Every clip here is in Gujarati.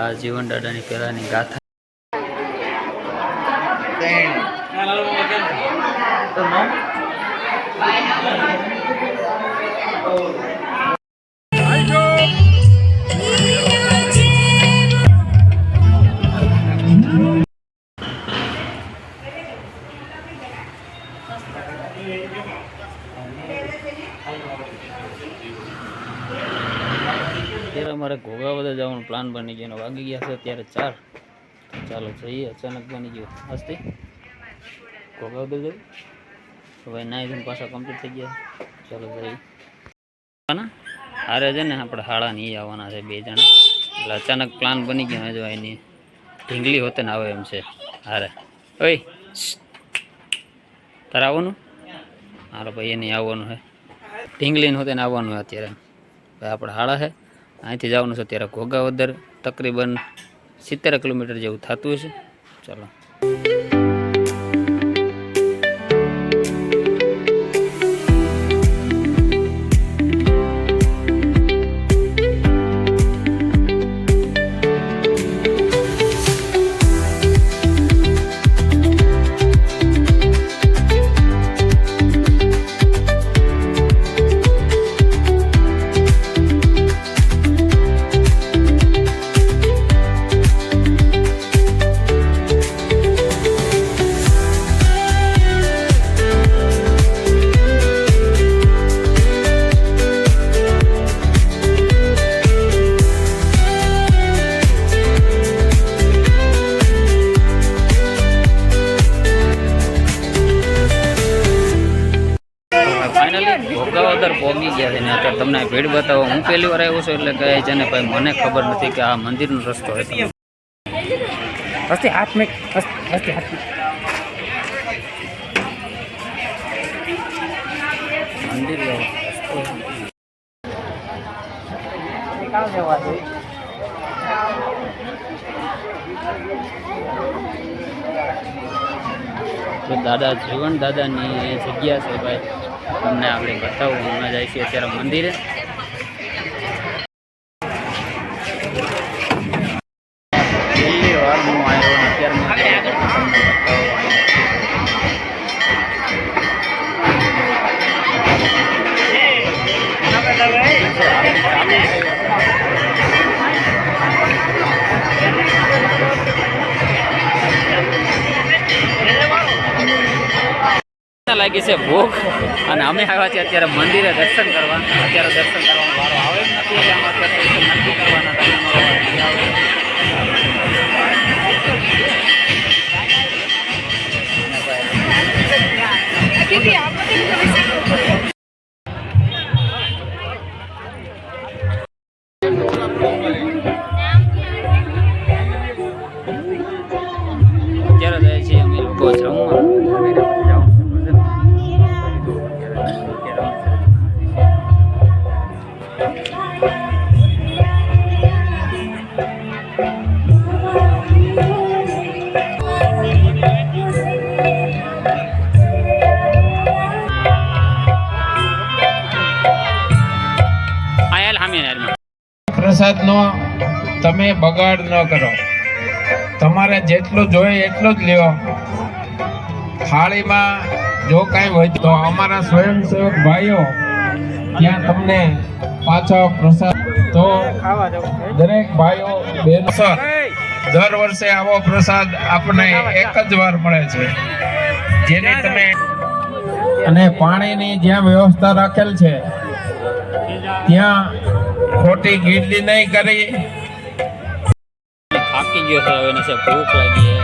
આ જીવન દાદાની પહેલાની ગાથા. અત્યારે અમારે ઘોઘાવદર જવાનો પ્લાન બની ગયો વાગી ગયા છે અત્યારે ચાર. ચાલો જઈએ, અચાનક બની ગયો. હસ્તી ઘોઘાવદર જવું હવે નાઈ ધોઈને પાછા કમ્પ્લીટ થઈ ગયા. ચાલો જઈએ. હારે છે ને આપણે હાળા નહીં આવવાના છે બે જણા. એટલે અચાનક પ્લાન બની ગયો જો એની. ઢીંગલી હોતે ને આવે એમ છે હારે. ઓય તારે આવવાનું? હારો ભાઈ એને આવવાનું છે. ઢીંગલીને હોતે ને આવવાનું અત્યારે. ભાઈ આપણે હાળા છે. અહીંથી જવાનું છે અત્યારે ઘોઘાવદર તકરીબન સિત્તેર કિલોમીટર જેવું થતું હશે. ચાલો. પહોંચી ગયા છે. ને અત્યારે તમને ભીડ બતાવો. હું પહેલી વાર આવ્યો છું એટલે કહે છે ને ભાઈ, મને ખબર નથી કે આ મંદિરનો રસ્તો હોય હસ્તી મંદિર દાદા જીવન દાદાની જગ્યા છે ભાઈ. તમને આપણે બતાવું હમણાં જાય છીએ અત્યારે મંદિરે. પહેલી વાર હું આવ્યો. અને લાગી છે ભૂખ અને અમે આવ્યા છીએ અત્યારે મંદિરે દર્શન કરવા અત્યારે દર્શન કરવાનો વારો આવે જ નથી એટલે આમાં અત્યારે દર્શન નથી કરવાના તમે વારો આવે. પ્રસાદનો તમે બગાડ ન કરો. તમારે જેટલું જોઈએ એટલું જ લ્યો. થાળીમાં જો કાંઈ હોય તો અમારા સ્વયંસેવક ભાઈઓ ત્યાં તમને પાછો પ્રસાદ. તો દરેક ભાઈઓ, બેન, સર, દર વર્ષે આવો પ્રસાદ આપણને એક જ વાર મળે છે. જેને તમે અને પાણીની જ્યાં વ્યવસ્થા રાખેલ છે, ત્યાં ખોટી ગીરદી નહીં કરી. થાકી ગયો છે હવે ભૂખ લાગી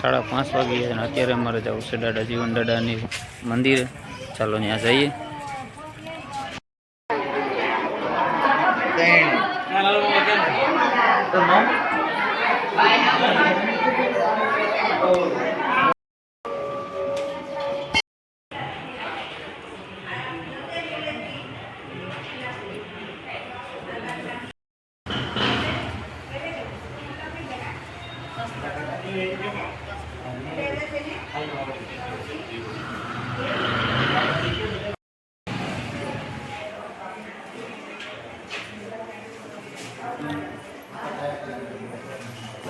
સાડા પાંચ વાગી અને અત્યારે અમારે જવું છે દાદા, જીવન દાદાની મંદિરે. ચાલો ત્યાં જઈએ.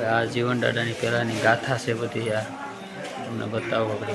આ જીવન દાદાની પહેલાંની ગાથા છે બધી આ. તમને બતાવો આપણે.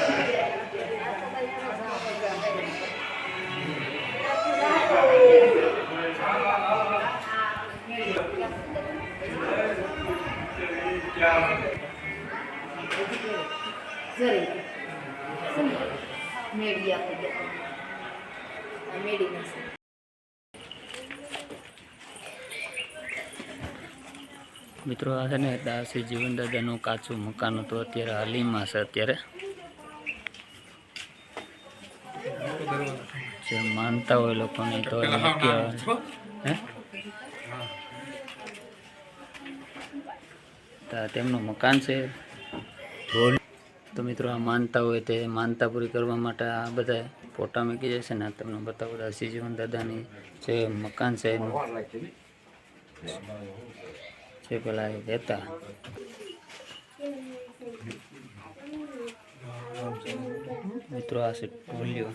જરી મેળી આપી દે મેળી નથી મિત્રો આ છે ને દાસી જીવન દાદાનું કાચું મકાન હતું. અત્યારે હાલીમાં છે અત્યારે. જે માનતા હોય લોકોને તો હે તો આ તેમનું મકાન છે. ઢોલ તો મિત્રો આ માનતા હોય તે માનતા પૂરી કરવા માટે આ બધા ફોટા મૂકી જાય છે ને તમને બતાવું બધા શ્રીજીવન દાદાની જે મકાન છે એનું. જે પેલા એ રહેતા મિત્રો આ છે ટોલિયો.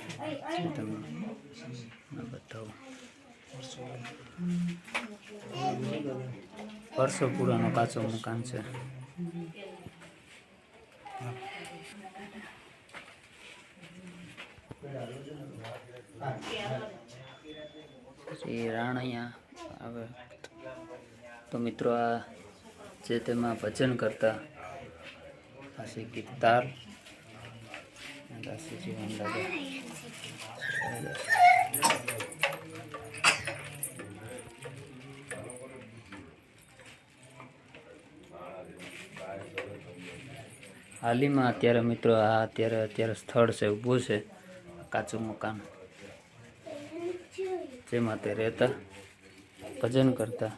જે તમને બતાવું. વર્ષો પૂરાનો કાચો મકાન છે. શ્રી રાણૈયા આવે. તો મિત્રો આ જે તેમાં ભજન કરતા આશી ગીતાર આશી જીવન દાદા હાલીમાં અત્યારે મિત્રો આ અત્યારે અત્યારે સ્થળ છે, ઊભું છે, કાચું મકાન. જેમાં તે રહેતા, ભજન કરતા.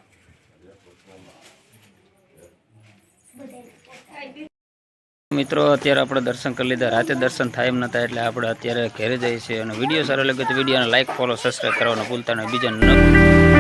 મિત્રો, અત્યારે આપણે દર્શન કરી લીધા. રાતે દર્શન થાય એમ નતા, એટલે આપણે અત્યારે ઘરે જઈએ છીએ. અને વીડિયો સારો લાગે તો વિડીયોને લાઈક ફોલો સબસ્ક્રાઈબ કરવાનું ભૂલતા નહીં. બીજા ન